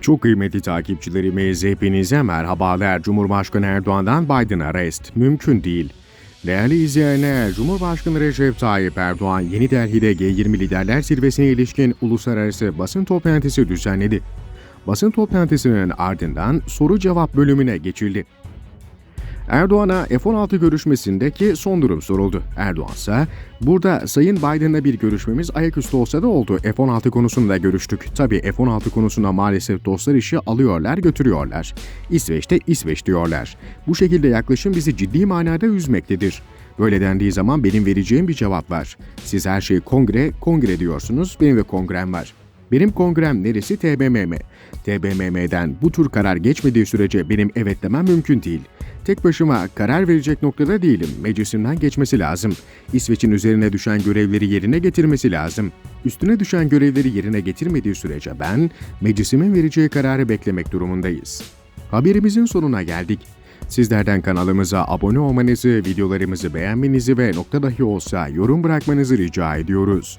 Çok kıymetli takipçilerimiz hepinize merhabalar. Cumhurbaşkanı Erdoğan'dan Biden arrest mümkün değil. Değerli izleyenler, Cumhurbaşkanı Recep Tayyip Erdoğan Yeni Delhi'de G20 Liderler Zirvesi'ne ilişkin uluslararası basın toplantısı düzenledi. Basın toplantısının ardından soru cevap bölümüne geçildi. Erdoğan'a F-16 görüşmesindeki son durum soruldu. Erdoğan ise burada Sayın Biden'la bir görüşmemiz ayaküstü olsa da oldu. F-16 konusunda görüştük. Tabii F-16 konusunda maalesef dostlar işi alıyorlar götürüyorlar. İsveç'te İsveç diyorlar. Bu şekilde yaklaşım bizi ciddi manada üzmektedir. Böyle dendiği zaman benim vereceğim bir cevap var. Siz her şeyi kongre, kongre diyorsunuz. Benim de kongrem var. Benim kongrem neresi? TBMM. TBMM'den bu tür karar geçmediği sürece benim evet demem mümkün değil. Tek başıma karar verecek noktada değilim. Meclisimden geçmesi lazım. İsveç'in üzerine düşen görevleri yerine getirmesi lazım. Üstüne düşen görevleri yerine getirmediği sürece ben meclisimin vereceği kararı beklemek durumundayız. Haberimizin sonuna geldik. Sizlerden kanalımıza abone olmanızı, videolarımızı beğenmenizi ve nokta dahi olsa yorum bırakmanızı rica ediyoruz.